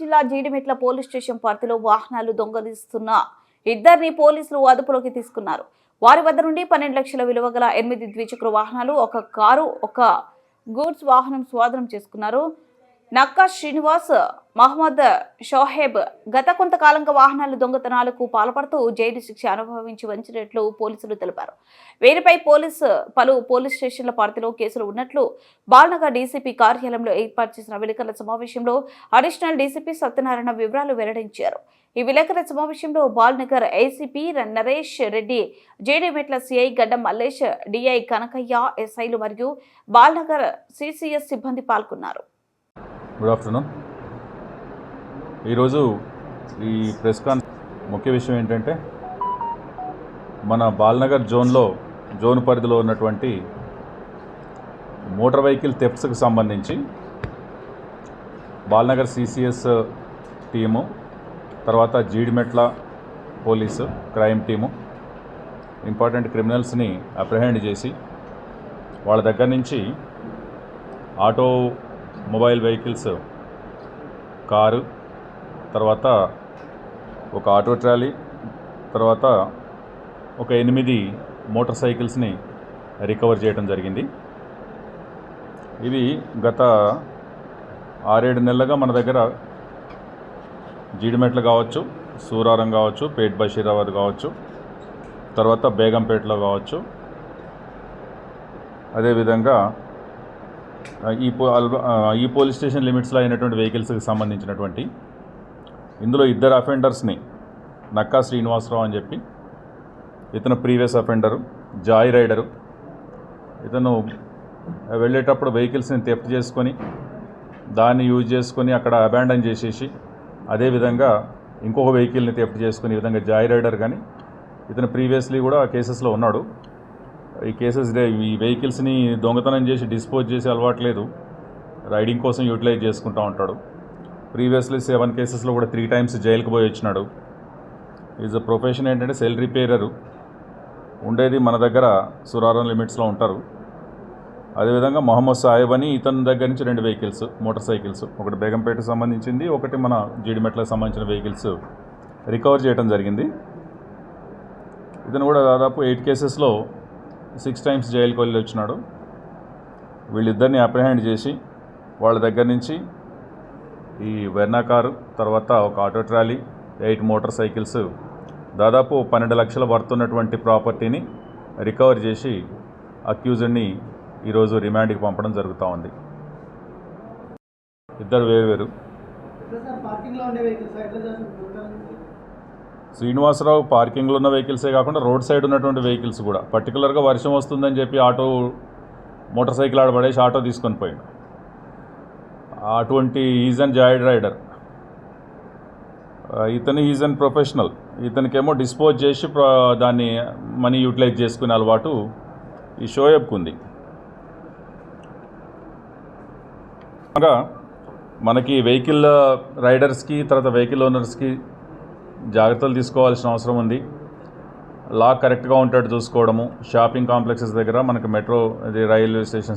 జిల్లా Jeedimetla police station పరిధిలో వాహనాలు దొంగలిస్తున్న ఇద్దరిని పోలీసులు అదుపులోకి తీసుకున్నారు. వారి వద్ద నుండి పన్నెండు లక్షల విలువ గల ఎనిమిది ద్విచక్ర వాహనాలు ఒక కారు ఒక గూడ్స్ వాహనం స్వాధీనం చేసుకున్నారు. నక్కా శ్రీనివాస్ మహమ్మద్ షోహెబ్ గత కొంతకాలంగా వాహనాల దొంగతనాలకు పాల్పడుతూ జైలు శిక్ష అనుభవించి వంచినట్లు పోలీసులు తెలిపారు. వీరిపై పోలీసు పలు పోలీస్ స్టేషన్ల పరిధిలో కేసులు ఉన్నట్లు బాల్నగర్ డీసీపీ కార్యాలయంలో ఏర్పాటు చేసిన విలేకరుల సమావేశంలో అడిషనల్ డీసీపీ సత్యనారాయణ వివరాలు వెల్లడించారు. ఈ విలేకరుల సమావేశంలో Balanagar ACP Naresh Reddy Jeedimetla CI Gadda Mallesh DI Kanakaiah ఎస్ఐలు మరియు బాల్నగర్ సిసిఎస్ సిబ్బంది పాల్గొన్నారు. గుడ్ ఆఫ్టర్నూన్ ఈరోజు ఈ ప్రెస్ కాన్ ముఖ్య విషయం ఏంటంటే మన బాల్నగర్ జోన్లో జోన్ పరిధిలో ఉన్నటువంటి మోటార్ వెహికల్ థెఫ్ట్స్కి సంబంధించి బాల్నగర్ సిసిఎస్ టీము తర్వాత Jeedimetla police crime team important క్రిమినల్స్ని apprehend చేసి వాళ్ళ దగ్గర నుంచి ఆటో మొబైల్ వెహికల్స్ కారు తర్వాత ఒక ఆటో ట్రాలీ తర్వాత ఒక ఎనిమిది మోటార్ సైకిల్స్ని రికవర్ చేయడం జరిగింది. ఇవి గత ఆరేడు నెలలుగా మన దగ్గర జీడిమెట్లు కావచ్చు సూరారం కావచ్చు పేట్ బషీరాబాద్ కావచ్చు తర్వాత బేగంపేటలో కావచ్చు. అదేవిధంగా ఈ పో అల్బ- ఈ పోలీస్ స్టేషన్ లిమిట్స్లో అయినటువంటి వెహికల్స్కి సంబంధించినటువంటి ఇందులో ఇద్దరు అఫెండర్స్ని నక్కా శ్రీనివాసరావు అని చెప్పి ఇతను ప్రీవియస్ అఫెండరు జాయ్ రైడరు. ఇతను వెళ్ళేటప్పుడు వెహికల్స్ని తెఫ్ట్ చేసుకొని దాన్ని యూజ్ చేసుకొని అక్కడ అబాండన్ చేసేసి అదేవిధంగా ఇంకొక వెహికల్ని తెఫ్ట్ చేసుకుని ఈ విధంగా జాయ్ రైడర్ కానీ ఇతను ప్రీవియస్లీ కూడా కేసెస్లో ఉన్నాడు. ఈ కేసెస్ డే- ఈ వెహికల్స్ని దొంగతనం చేసి డిస్పోజ్ చేసి అలవాట్లేదు రైడింగ్ కోసం యూటిలైజ్ చేసుకుంటూ ఉంటాడు. ప్రీవియస్లీ సెవెన్ కేసెస్లో కూడా త్రీ టైమ్స్ జైలుకి పోయి వచ్చినాడు. ఈజ్ అ ప్రొఫెషన్ ఏంటంటే సెల్ రిపేరరు. ఉండేది మన దగ్గర సురారం లిమిట్స్లో ఉంటారు. అదేవిధంగా మొహమ్మద్ సాహెబ్ అని ఇతని దగ్గర నుంచి రెండు వెహికల్స్ మోటార్ సైకిల్స్. ఒకటి బేగంపేటకు సంబంధించింది ఒకటి మన జీడిమెట్లకు సంబంధించిన వెహికల్స్ రికవర్ చేయడం జరిగింది. ఇతను కూడా దాదాపు ఎయిట్ కేసెస్లో సిక్స్ టైమ్స్ జైలుకి వెళ్ళి వచ్చినాడు వీళ్ళిద్దరిని అప్రిహెండ్ చేసి వాళ్ళ దగ్గర నుంచి ఈ వెర్నా కారు తర్వాత ఒక auto trolley eight motor cycles దాదాపు పన్నెండు లక్షల పడుతున్నటువంటి ప్రాపర్టీని రికవర్ చేసి అక్యూజ్డ్ని ఈరోజు రిమాండ్కి పంపడం జరుగుతూ ఉంది. ఇద్దరు వేరు వేరు. శ్రీనివాసరావు పార్కింగ్లో ఉన్న వెహికల్సే కాకుండా రోడ్ సైడ్ ఉన్నటువంటి వెహికల్స్ కూడా. పర్టికులర్గా వర్షం వస్తుందని చెప్పి ఆటో మోటార్ సైకిల్ ఆడబడేసి ఆటో తీసుకొని పోయాడు. అటువంటి ఈజ్ అండ్ జాయిడ్ రైడర్ ఇతను ఈజ్ అండ్ ప్రొఫెషనల్ ఇతనికేమో డిస్పోజ్ చేసి దాన్ని మనీ యూటిలైజ్ చేసుకునే అలవాటు ఈ షోయబ్కు ఉంది. మనకి వెహికల్ రైడర్స్కి తర్వాత వెహికల్ ఓనర్స్కి జాగ్రత్తలు తీసుకోవాల్సిన అవసరం ఉంది. లా కరెక్ట్గా ఉంటాడు చూసుకోవడము. షాపింగ్ కాంప్లెక్సెస్ దగ్గర మనకి మెట్రో రైల్వే స్టేషన్స్